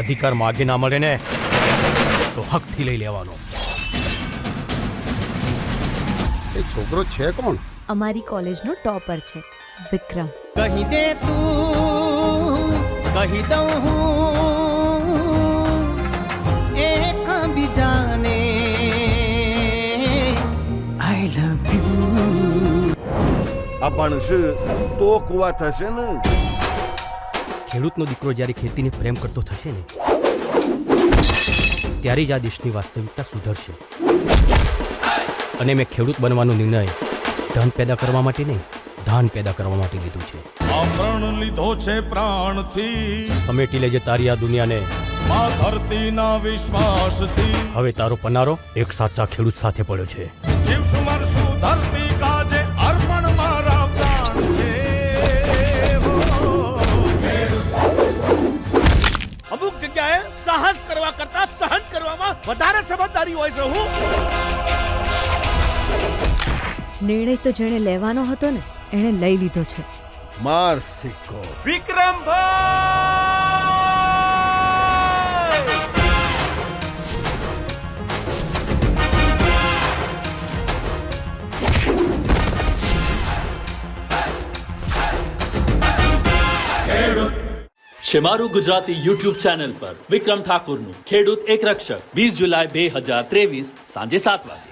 અધિકાર માગે ના મળે ને તો હકથી લઈ લેવાનો. એ છોકરો છે કોણ? અમારી કોલેજનો ટોપર છે વિક્રમ. કહી દે તું કહી દઉં હું એક બીજાને આઈ લવ યુ આ શું? તો કુવા થશે ને? ખેડૂતનો દીકરો જ્યારે ખેતીને પ્રેમ કરતો થશે ને ત્યારે જ આ દેશની વાસ્તવિકતા સુધરશે. અને મેં ખેડૂત બનવાનો નિર્ણય ધન પેદા કરવા માટે નહીં ધાન પેદા કરવા માટે લીધું છે. પ્રણ લીધો છે પ્રાણથી. સમેટી લેજે તારી આ દુનિયાને. મા ધરતીના વિશ્વાસથી. હવે તારો પનારો એક સાચા ખેડૂત સાથે પડ્યો છે. જીવશું મરશું અમુક જગ્યાએ સાહસ કરવા કરતા સહન કરવામાં વધારે સમજદારી હોય છે હું. નિર્ણય તો જેણે લેવાનો હતો ને એણે લઈ લીધો છે. માર સિક્કો. વિક્રમભાઈ શેમારું ગુજરાતી યુટ્યુબ ચેનલ પર વિક્રમ ઠાકુરનું ખેડૂત એક રક્ષક વીસ જુલાઈ બે હજાર ત્રેવીસ સાંજે સાત વાગે